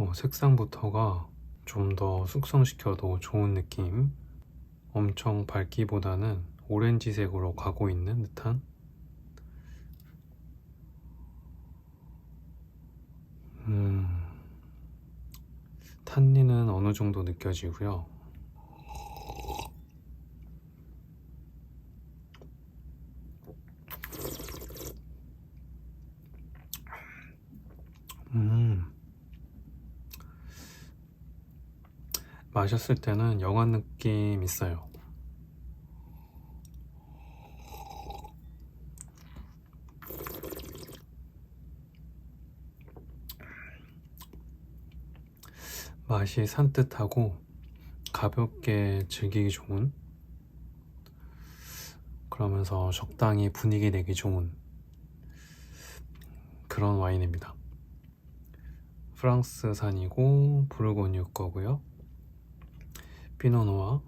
어, 색상부터가 좀 더 숙성시켜도 좋은 느낌. 엄청 밝기보다는 오렌지색으로 가고 있는 듯한. 음, 탄닌은 어느 정도 느껴지고요. 음. 마셨을 때는 영한 느낌 있어요. 맛이 산뜻하고 가볍게 즐기기 좋은 그러면서 적당히 분위기 내기 좋은 그런 와인입니다. 프랑스산이고 부르고뉴 거고요. 피노누아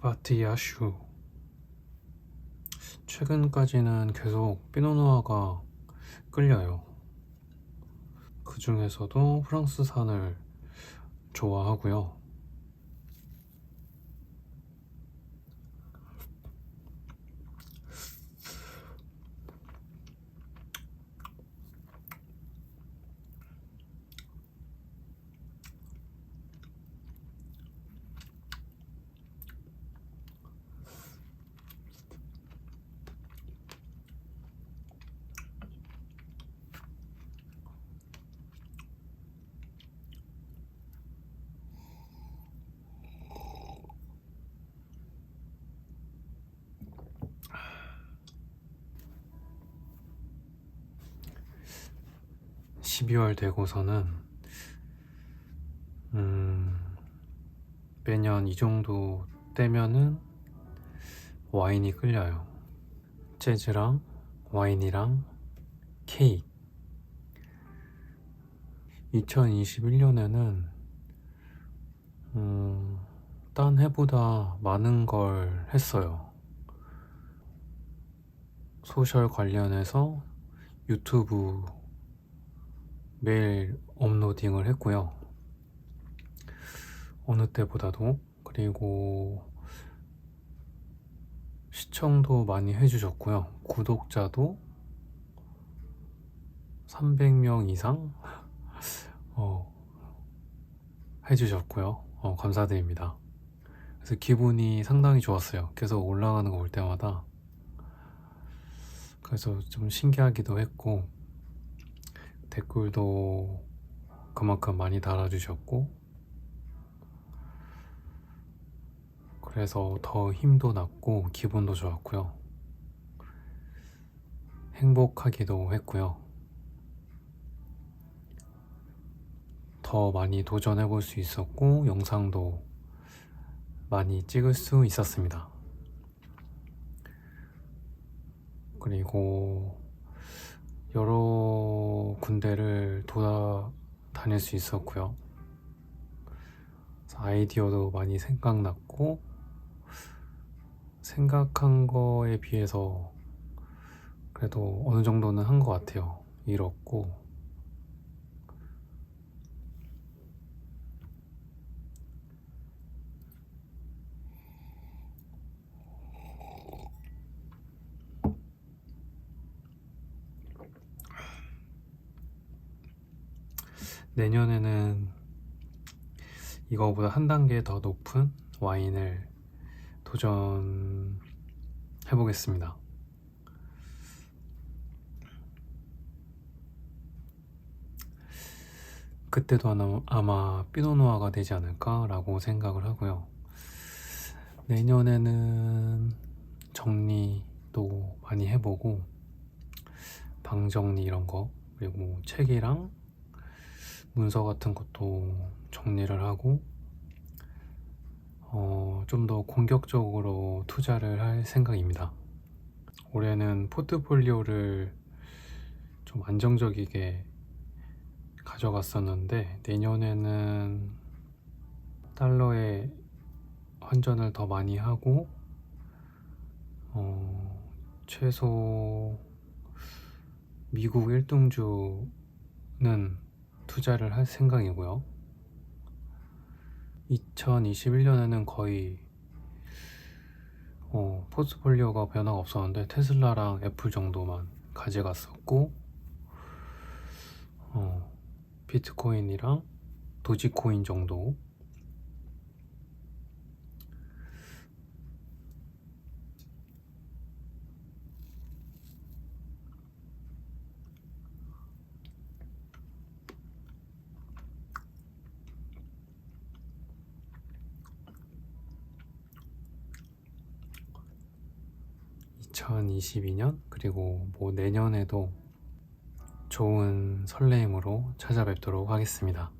바티야슈 최근까지는 계속 피노누아가 끌려요. 그 중에서도 프랑스산을 좋아하고요. (12월) 되고서는 음 매년 이 정도 때면은 와인이 끌려요. 재즈랑 와인이랑 케이크. 2021년에는 음, 딴 해보다 많은 걸 했어요. 소셜 관련해서 유튜브 매일 업로딩을 했고요. 어느 때보다도 그리고 시청도 많이 해주셨고요. 구독자도 300명 이상 어, 해주셨고요. 어, 감사드립니다. 그래서 기분이 상당히 좋았어요. 계속 올라가는 거 볼 때마다. 그래서 좀 신기하기도 했고, 댓글도 그만큼 많이 달아주셨고, 그래서 더 힘도 났고, 기분도 좋았고요. 행복하기도 했고요. 더 많이 도전해 볼 수 있었고, 영상도 많이 찍을 수 있었습니다. 그리고 여러 군데를 돌아다닐 수 있었고요. 아이디어도 많이 생각났고, 생각한 거에 비해서 그래도 어느 정도는 한 것 같아요. 잃었고, 내년에는 이거보다 한 단계 더 높은 와인을 도전해 보겠습니다. 그때도 아마, 피노누아가 되지 않을까라고 생각을 하고요. 내년에는 정리도 많이 해보고 방 정리 이런 거 그리고 책이랑 문서 같은 것도 정리를 하고 어, 좀 더 공격적으로 투자를 할 생각입니다. 올해는 포트폴리오를 좀 안정적이게 가져갔었는데 내년에는 달러의 환전을 더 많이 하고 어, 최소 미국 1등주는 투자를 할 생각이고요. 2021년에는 거의 어, 포트폴리오가 변화가 없었는데 테슬라랑 애플 정도만 가져갔었고 어, 비트코인이랑 도지코인 정도 (2022년) 그리고 뭐 내년에도 좋은 설레임으로 찾아뵙도록 하겠습니다.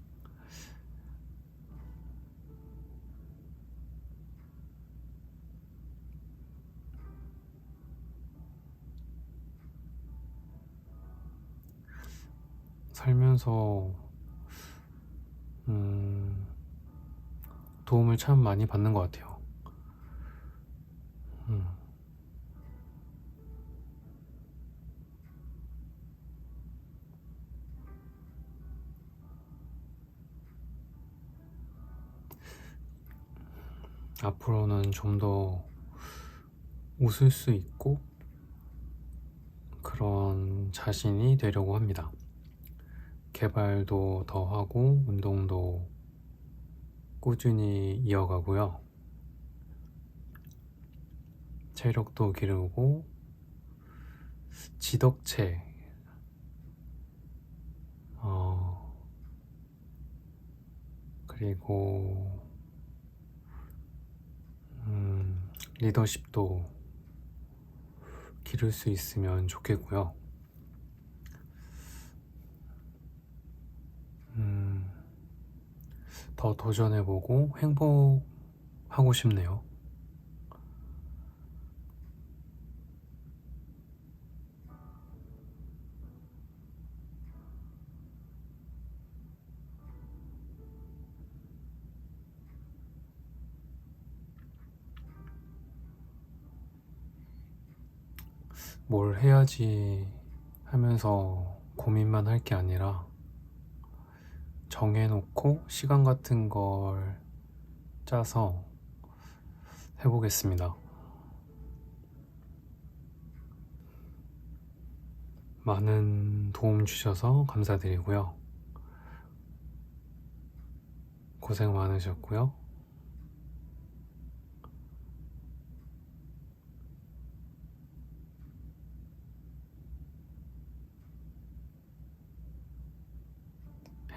살면서 음, 도움을 참 많이 받는 것 같아요. 앞으로는 좀 더 웃을 수 있고 그런 자신이 되려고 합니다. 개발도 더 하고 운동도 꾸준히 이어가고요. 체력도 기르고 지덕체 어 그리고 음, 리더십도 기를 수 있으면 좋겠고요. 음, 더 도전해보고 행복하고 싶네요. 뭘 해야지 하면서 고민만 할 게 아니라 정해놓고 시간 같은 걸 짜서 해보겠습니다. 많은 도움 주셔서 감사드리고요. 고생 많으셨고요.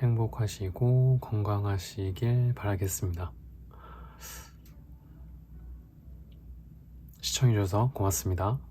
행복하시고 건강하시길 바라겠습니다. 시청해주셔서 고맙습니다.